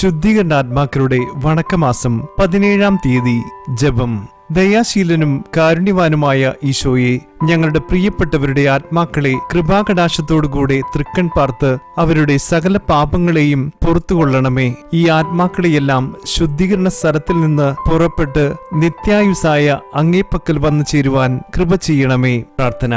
ശുദ്ധീകരണ ആത്മാക്കളുടെ വണക്കമാസം പതിനേഴാം തീയതി ജപം. ദയാശീലനും കാരുണ്യവാനുമായ ഈശോയെ ഞങ്ങളുടെ പ്രിയപ്പെട്ടവരുടെ ആത്മാക്കളെ കൃപാകടാശത്തോടുകൂടെ തൃക്കൺ പാർത്ത് അവരുടെ സകല പാപങ്ങളെയും പുറത്തുകൊള്ളണമേ. ഈ ആത്മാക്കളെയെല്ലാം ശുദ്ധീകരണ സ്ഥലത്തിൽ നിന്ന് പുറപ്പെട്ട് നിത്യായുസായ അങ്ങേപ്പക്കൽ വന്നു ചേരുവാൻ കൃപ ചെയ്യണമേ. പ്രാർത്ഥന.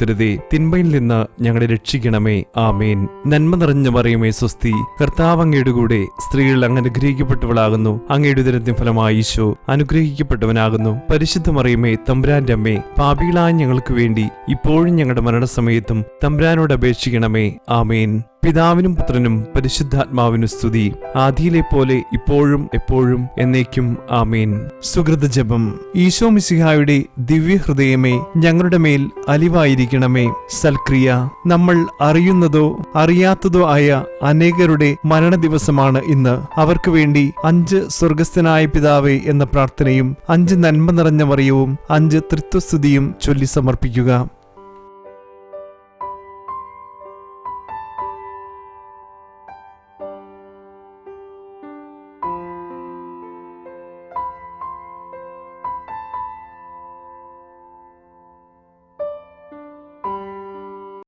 ഉൾപ്പെടുത്തരുതേ തിന്മയിൽ നിന്ന് ഞങ്ങളെ രക്ഷിക്കണമേ. ആമേൻ. നന്മ നിറഞ്ഞ മറിയമേ സ്വസ്തി. കർത്താവ് അങ്ങയുടെ കൂടെ സ്ത്രീകൾ അങ്ങ് അനുഗ്രഹിക്കപ്പെട്ടവളാകുന്നു. അങ്ങയുടെ ദിനത്തിന് ഫലമായി ഈശോ അനുഗ്രഹിക്കപ്പെട്ടവനാകുന്നു. പരിശുദ്ധ മറിയമേ തമ്പുരാന്റെ അമ്മേ പാപികളായ ഞങ്ങൾക്ക് വേണ്ടി ഇപ്പോഴും ഞങ്ങളുടെ മരണസമയത്തും തമ്പുരാനോട് അപേക്ഷിക്കണമേ. ആമേൻ. പിതാവിനും പുത്രനും പരിശുദ്ധാത്മാവിനു സ്തുതി. ആദിയിലെ പോലെ ഇപ്പോഴും എപ്പോഴും എന്നേക്കും ആമേൻ. സുഹൃത ജപം. ഈശോ മിസിഹായുടെ ദിവ്യഹൃദയമേ ഞങ്ങളുടെ മേൽ അലിവായിരിക്കണമേ. സൽക്രിയ നമ്മൾ അറിയുന്നതോ അറിയാത്തതോ ആയ അനേകരുടെ മരണ ദിവസമാണ് ഇന്ന്. അവർക്ക് വേണ്ടി അഞ്ച് സ്വർഗസ്ഥനായ പിതാവേ എന്ന പ്രാർത്ഥനയും അഞ്ച് നന്മ നിറഞ്ഞ മറിയവും അഞ്ച് തൃത്വസ്തുതിയും ചൊല്ലി സമർപ്പിക്കുക.